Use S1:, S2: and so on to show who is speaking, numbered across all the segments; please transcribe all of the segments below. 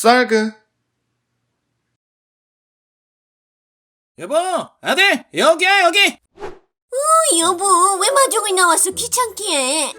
S1: 쌀그.
S2: 여보, 아들, 여기야, 여기!
S3: 어, 여보, 왜 마중을 나왔어? 귀찮게 해.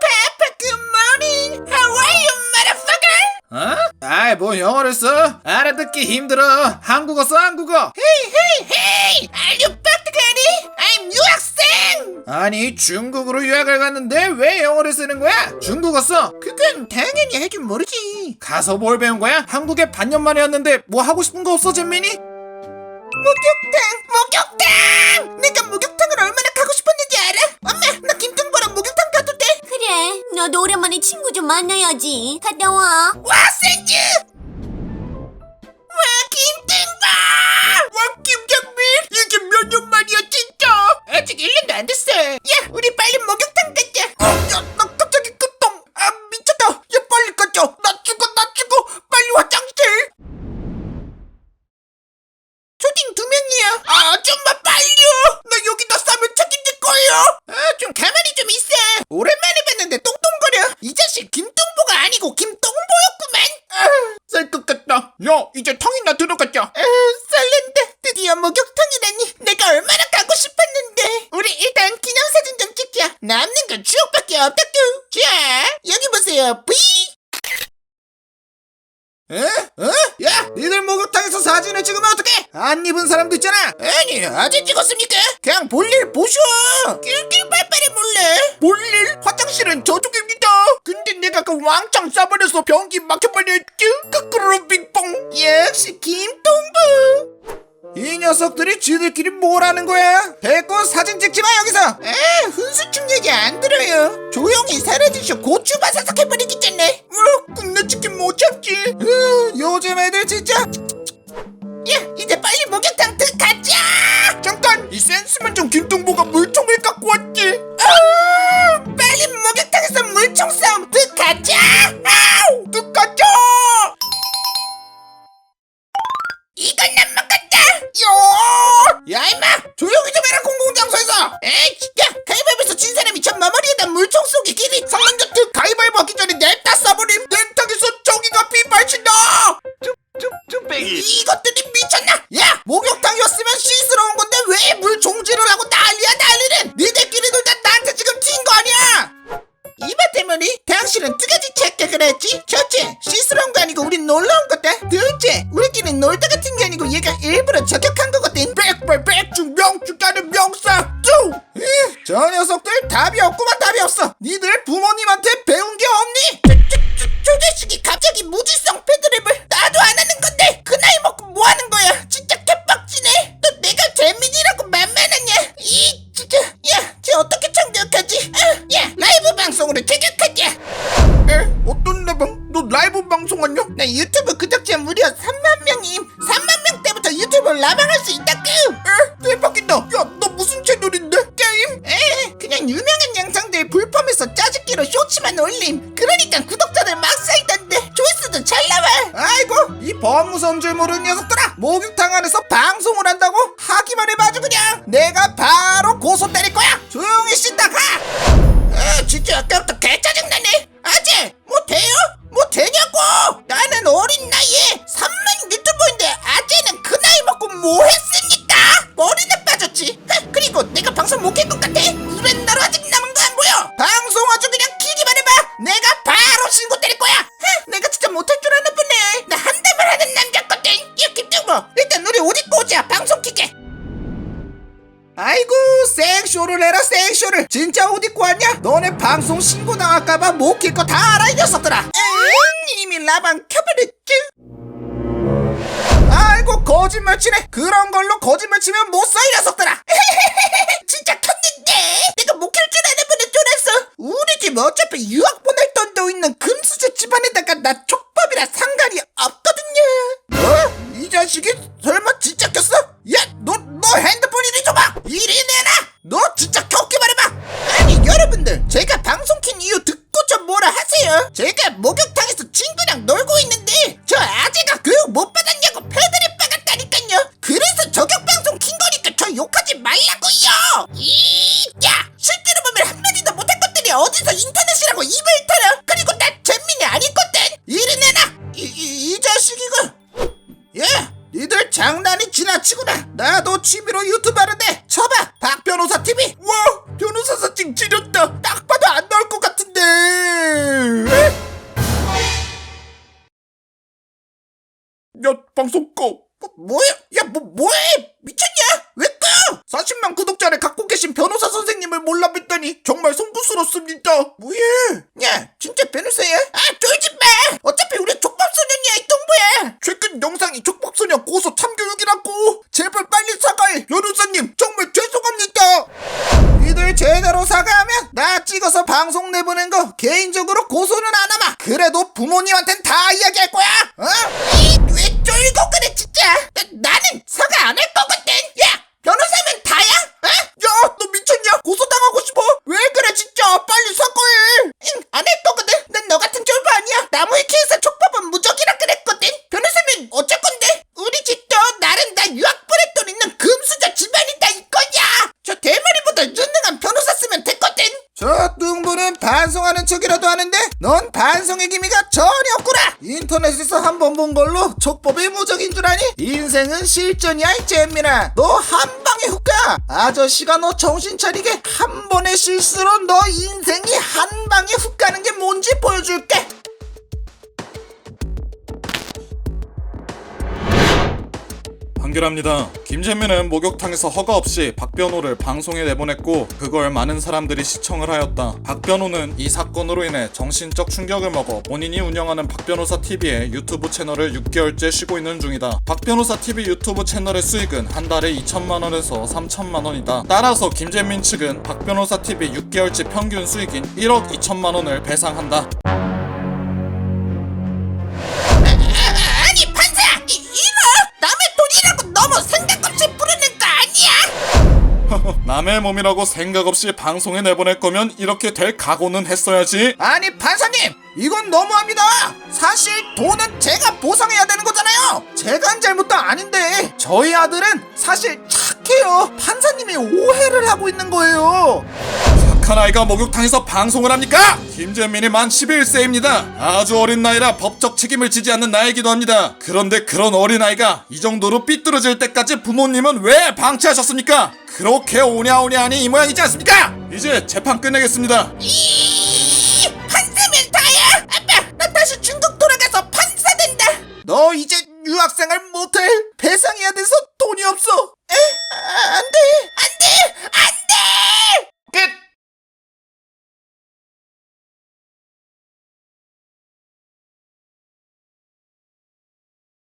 S2: Papa, good morning! How are you, motherfucker? 어? 아이, 뭐 영어를 써? 알아듣기 힘들어. 한국어 써, 한국어. Hey, hey! Are you practically? I'm 유학생! 아니, 중국으로 유학을 갔는데 왜 영어를 쓰는 거야? 중국어 써. 그건 당연히 할 줄 모르지. 가서 뭘 배운 거야? 한국에 반년 만에 왔는데 뭐 하고 싶은 거 없어, 잼민이? 목욕탕! 목욕탕! 내가 목욕탕을 얼마나 가고 싶었는지 알아? 엄마, 나 김등보랑 목욕탕 가도 돼?
S3: 그래, 너도 오랜만에 친구 좀 만나야지. 갔다 와.
S2: 와 생즈! 이게 몇 년 만이야 진짜! 아직 1년도 안 됐어. 야 우리 빨리 목욕탕 가자. 어, 야나 갑자기 급동. 아 미쳤다. 야 빨리 가자. 나 죽어 나 죽어. 빨리 화장실 초딩 두 명이야. 아 좀만 빨리요 나 여기다 싸면 책임질 거예요. 아 좀 가만히 좀 있어. 오랜만에 봤는데 똥똥거려. 이 자식 김똥보가 아니고 김똥보였구만. 쌀것 같다. 야 이제 탕이나 들어가자. 설렌다 드디어 목욕탕이라니 내가 얼마나 가고 싶었는데 우리 일단 기념사진 좀 찍자 남는 건 추억밖에 없다구 자 여기 보세요 삐 에? 어? 야, 니들 목욕탕에서 사진을 찍으면 어떡해? 안 입은 사람도 있잖아. 아니, 아직 찍었습니까? 그냥 볼일 보셔. 길길 빨빨이 몰래. 볼일? 화장실은 저쪽입니다. 근데 내가 그 왕창 싸버려서 변기 막혀버렸죠. 거꾸로 빙뽕. 역시 김동부. 이 녀석들이 지들끼리 뭘 하는 거야? 됐고 사진 찍지 마 여기서. 에, 훈수충 얘기 안 들어요. 조용히 사라지셔 고추 바사삭 해버리기 전에. 어, 끝내 치킨 못 참지. 으, 요즘 애들 진짜. 이것들이 미쳤나? 야! 목욕탕이었으면 시스러운 건데 왜 물총질을 하고 난리야, 난리는! 니들끼리 놀다 나한테 지금 튄 거 아니야! 때문에 당신은 두 가지 착각을 했지 첫째 시스러운 거 아니고 우린 놀러 온 거다 둘째 우리끼리 놀다가 튄게 아니고 얘가 일부러 저격한 거거든 백발 백중 명중가는 명사 뚜저 녀석들 답이 없구만 답이 없어 니들 부모님한테 배운 게 없니? 저, 저, 저, 저 자식이 갑자기 무 방송하냐? 나 유튜브 구독자 무려 3만 명임 3만 명 때부터 유튜브 라방할 수 있다구 에? 대박이다 야 너 무슨 채널인데? 게임? 에 그냥 유명한 영상들 불펌해서 짜집기로 쇼츠만 올림 그러니까 구독자들 막 쌓이던데 조회수도 잘 나와 아이고 이 범무서운 줄 모르는 녀석들아 목욕탕 안에서 방송을 한다고? 하기만 해봐줘 그냥 내가 바로 고소 때릴 거야 조용히 씻다 가 아, 진짜 아까부터 개짜증나네. 쇼를 해라 생쇼를. 진짜 옷 입고 왔냐? 너네 방송 신고 나갈까봐 못 킬 거 다 알아 이 녀석들아. 응 이미 라방 켜버렸쥬 아이고 거짓말 치네. 그런 걸로 거짓말 치면 못 써 이 녀석들아. 진짜 켰는데 내가 못 킬 줄 아는 분은 쫄았어. 우리 집 어차피 유학 보낼 돈도 있는 금수저 집안에다가 나 촉법이라 상관이 없거든요. 어? 이 자식이 자식이군. 예, 니들 장난이 지나치구나. 나도 취미로 유튜브 하는데 쳐봐, 박 변호사 TV. 와, 변호사 사칭 지렸다. 딱 봐도 안 나올 것 같은데. 야, 방송 꺼. 뭐, 뭐야? 야, 뭐, 뭐해? 미쳤냐? 왜 40만 구독자를 갖고 계신 변호사 선생님을 몰라 뵀더니 정말 송구스럽습니다. 뭐해? 야 진짜 변호사야? 아 쫄지 마! 어차피 우리 족밥소년이야 이 동부야! 최근 영상이 족밥소년 고소 참교육이라고! 제발 빨리 사과해 변호사님! 정말 죄송합니다! 니들 제대로 사과하면 나 찍어서 방송 내보낸 거 개인적으로 고소는 안 하마! 그래도 부모님한텐 다 이야기할 거야 어? 이, 왜 쫄고 그래 진짜 나, 나는 사과 안 할 거거든 야 변호사면 다야? 어? 야 너 미쳤냐 고소당하고 싶어 왜 그래 진짜 빨리 사과해 응안 할 거거든 난 너 같은 쫄보 아니야 나무의 키에서 촉법은 무적이라 그랬거든 변호사면 어쩔 건데 우리 집도 나름 다 유학 보냈돈 있는 금수저 집안이다 이거야 저 대머리보다 유능한 변호사 쓰면 됐거든 저 뚱보는 반성하는 척이라도 하는데 넌 반성의 기미가 전혀 없구나. 인터넷에서 한 번 본 걸로 촉법이 무적인 줄 아니? 인생은 실전이야 이 잼민아. 너 한 방에 훅 가. 아저씨가 너 정신 차리게 한 번의 실수로 너 인생이 한 방에 훅 가는 게 뭔지 보여줄게
S1: 판결합니다. 김재민은 목욕탕에서 허가 없이 박변호를 방송에 내보냈고 그걸 많은 사람들이 시청을 하였다. 박변호는 이 사건으로 인해 정신적 충격을 먹어 본인이 운영하는 박변호사 TV의 유튜브 채널을 6개월째 쉬고 있는 중이다. 박변호사 TV 유튜브 채널의 수익은 한 달에 2천만 원에서 3천만 원이다. 따라서 김재민 측은 박변호사 TV 6개월치 평균 수익인 1억 2천만 원을 배상한다.
S2: 남의
S1: 몸이라고 생각 없이 방송에 내보낼 거면 이렇게 될 각오는 했어야지.
S2: 아니 판사님! 이건 너무합니다! 사실 돈은 제가 보상해야 되는 거잖아요! 제가 한 잘못도 아닌데 저희 아들은 사실 착해요! 판사님이 오해를 하고 있는 거예요
S1: 착한 아이가 목욕탕에서 방송을 합니까? 김재민이 만 11세입니다. 아주 어린 나이라 법적 책임을 지지 않는 나이기도 합니다. 그런데 그런 어린 아이가 이 정도로 삐뚤어질 때까지 부모님은 왜 방치하셨습니까? 그렇게 오냐오냐하니 이 모양이지 않습니까? 이제 재판 끝내겠습니다.
S2: 이 한세면 다야. 아빠, 나 다시 중국 돌아가서 판사 된다. 너 이제 유학생을 못